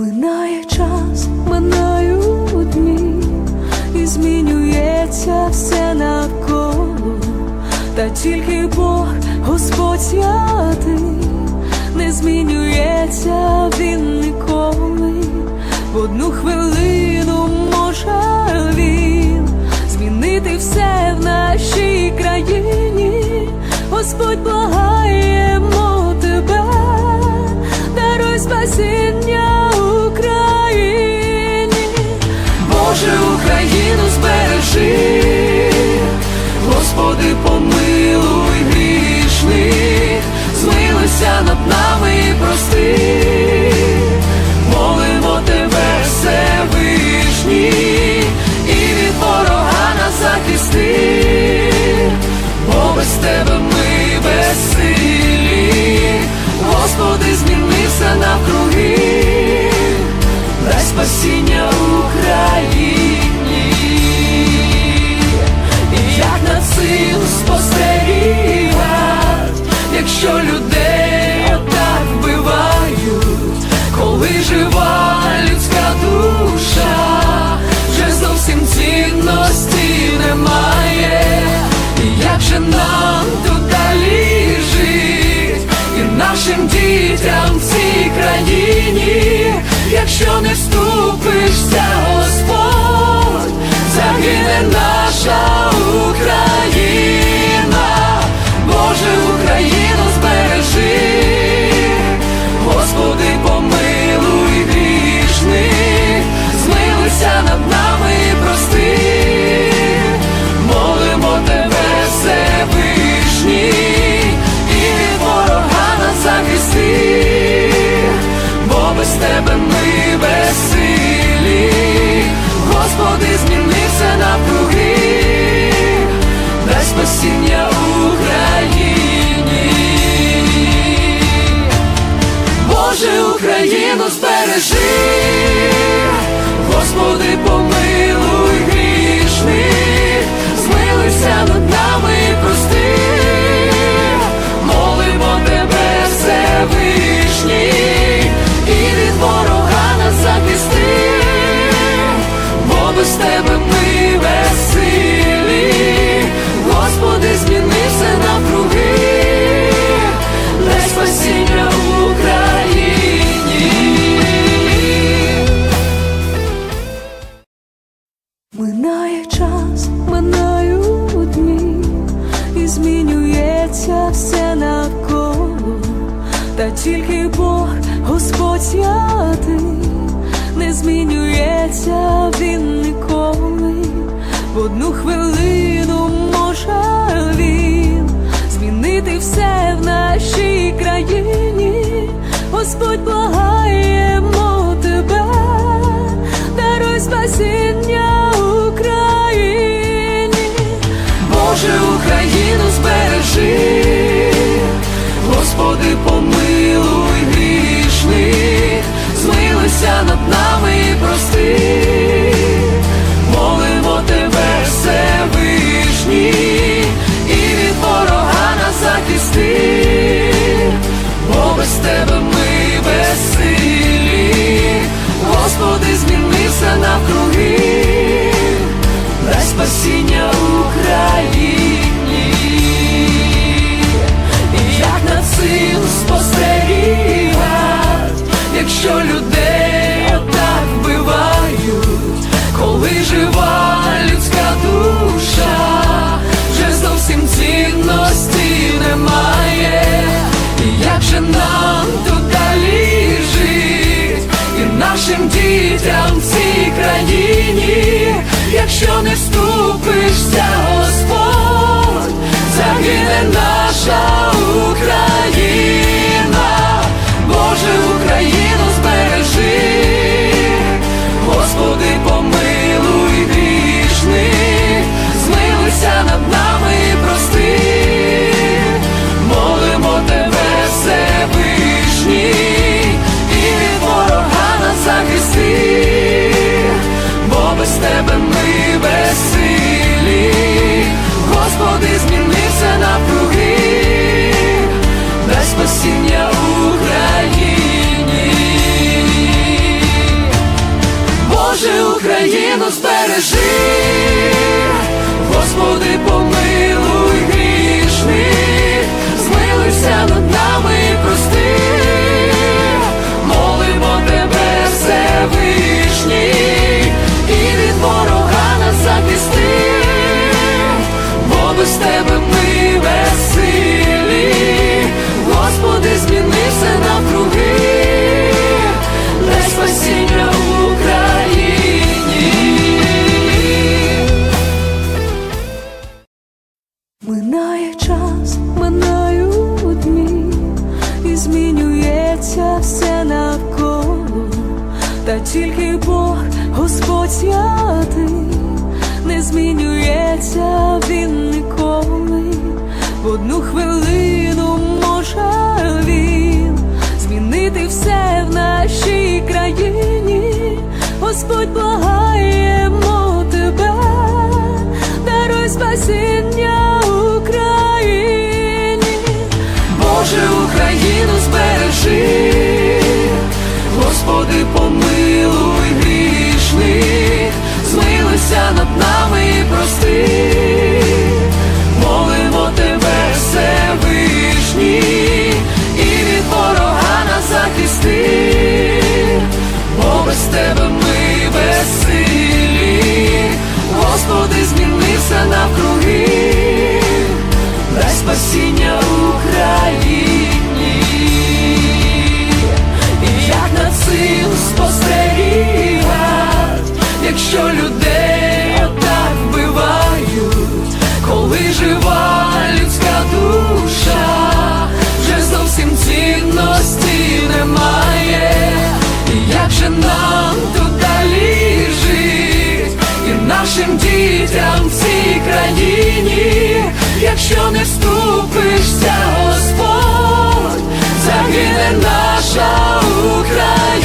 Минає час, минаю дні, і змінюється все навколо, та тільки Бог, Господь святий, не змінюється він ніколи, в одну хвилину може він змінити все в нашій країні, Господь. Бог Господи, змінився на. дітям в цій країні, якщо не вступишся, Господь, загине наша. Господь благаємо тебе, даруй спасіння Україні, Боже Україну збережи, Господи, помилуй грішних, змилися над нами і прости. Кажи хвилину може він змінити все в нашій країні, Господь. дітям в цій країні, якщо не вступишся, Господь, загине наша Україна.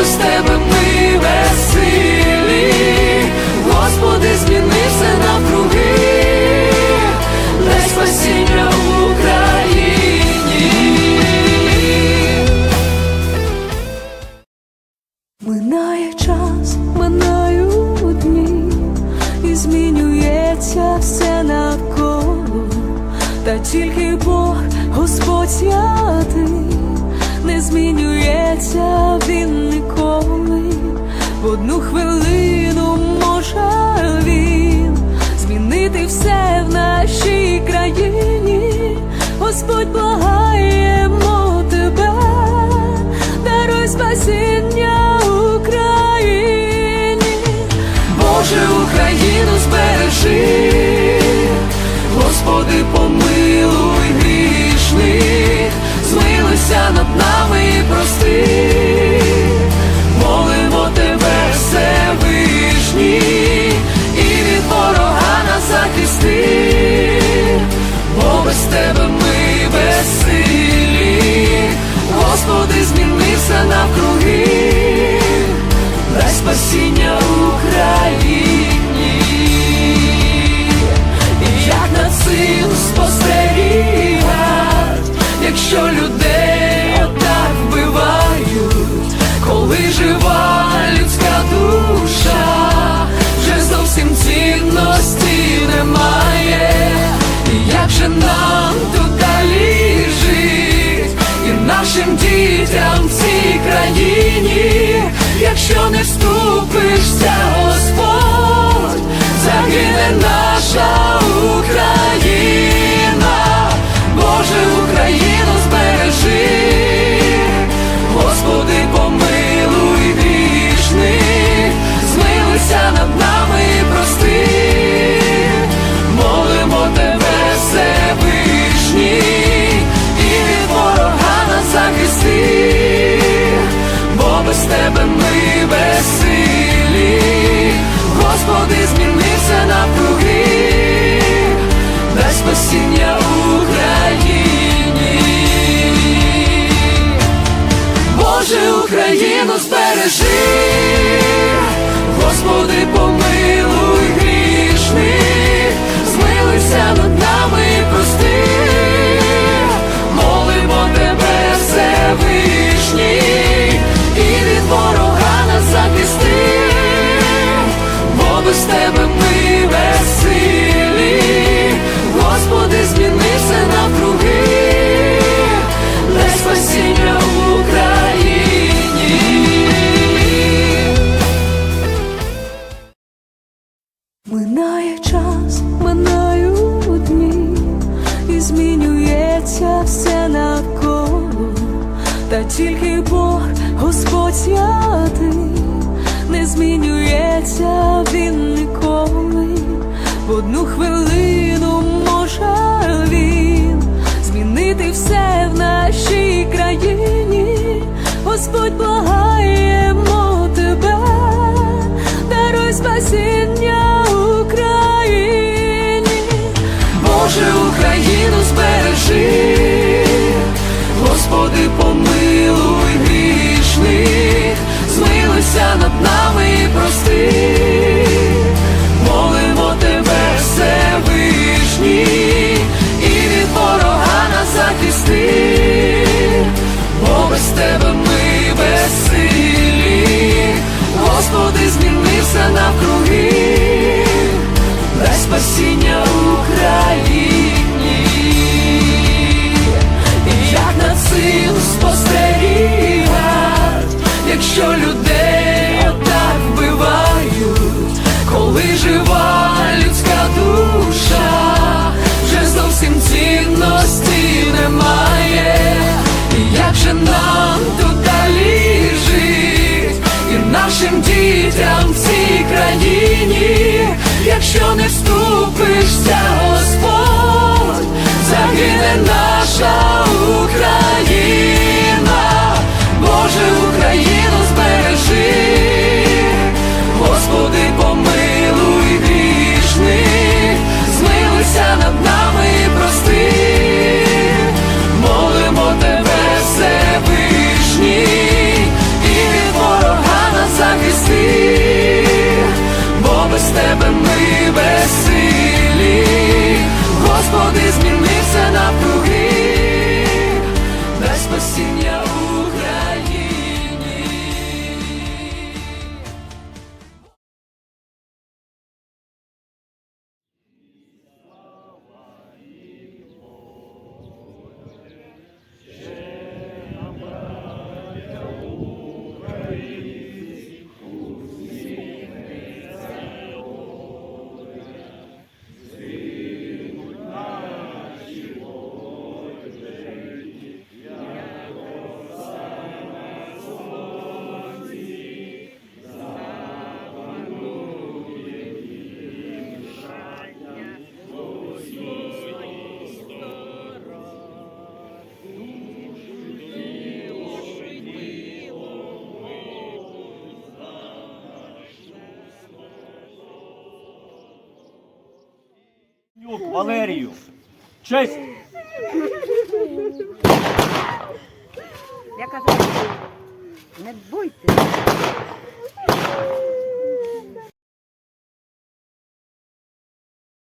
без тебе ми веселі, Господи, зміни все навкруги, дай спасіння в Україні. Минає час, минають дні, і змінюється все навколо, та тільки Бог Господь святий не змінюється одну хвилину може він змінити все в нашій країні, Господь. мені, якщо не та тільки Бог, Господь святий, не змінюється він ніколи. В одну хвилину може він змінити все в нашій країні. Господь благаємо тебе, даруй спасіння Україні. Боже, Україну змилуйся над нами і прости, молимо тебе, Всевишній, і від ворога нас захисти, бо без тебе ми безсилі, Господи, зміни все навкруги. Дай спасіння нашим дітям в цій країні, якщо не вступишся, Господь, загине наша Валерію. Честь! Я кажу, не бойте.